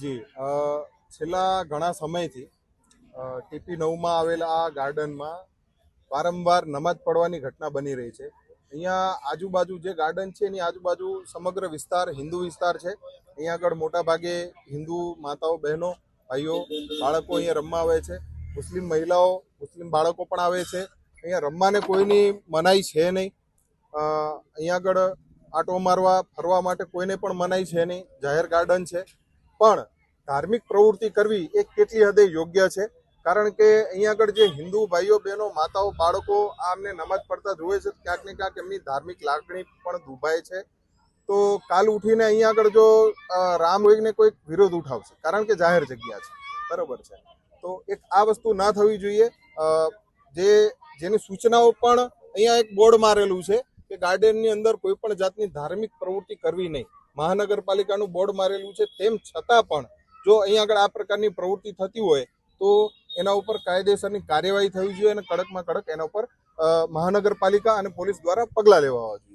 જી છેલ્લા ઘણા સમયથી ટીપી નવમાં આવેલા આ ગાર્ડનમાં વારંવાર નમાજ પડવાની ઘટના બની રહી છે. અહીંયા આજુબાજુ જે ગાર્ડન છે, એની આજુબાજુ સમગ્ર વિસ્તાર હિન્દુ વિસ્તાર છે. અહીંયા આગળ મોટા ભાગે હિન્દુ માતાઓ, બહેનો, ભાઈઓ, બાળકો અહીંયા રમવા આવે છે. મુસ્લિમ મહિલાઓ, મુસ્લિમ બાળકો પણ આવે છે. અહીંયા રમવાને કોઈની મનાઈ છે નહીં. અહીંયા આગળ આટો મારવા, ફરવા માટે કોઈને પણ મનાઈ છે નહીં. જાહેર ગાર્ડન છે. પણ ધાર્મિક પ્રવૃત્તિ કરવી એ કેટલી હદે યોગ્ય છે? કારણ કે અહીંયા આગળ જે હિન્દુ ભાઈઓ, બહેનો, માતાઓ, બાળકો આ અમને નમાજ પડતા જોવે છે ક્યાંક ને ક્યાંક એમની ધાર્મિક લાગણી પણ દુભાય છે. તો કાલ ઉઠીને અહીંયા આગળ જો રામ ને કોઈક વિરોધ ઉઠાવશે, કારણ કે જાહેર જગ્યા છે. બરોબર છે. તો એક આ વસ્તુ ના થવી જોઈએ. જે, જેની સૂચનાઓ પણ અહીંયા એક બોર્ડ મારેલું છે. કે ગાર્ડનની અંદર કોઈ પણ જાતની ધાર્મિક પ્રવૃત્તિ કરવી નહીં. મહાનગરપાલિકાનું બોર્ડ મારેલું છે, તેમ છતાં પણ જો અહીં આગળ આ પ્રકારની પ્રવૃત્તિ થતી હોય, તો એના ઉપર કાયદેસરની કાર્યવાહી થવી જોઈએ અને કડકમાં કડક એના ઉપર મહાનગરપાલિકા અને પોલીસ દ્વારા પગલાં લેવા જોઈએ.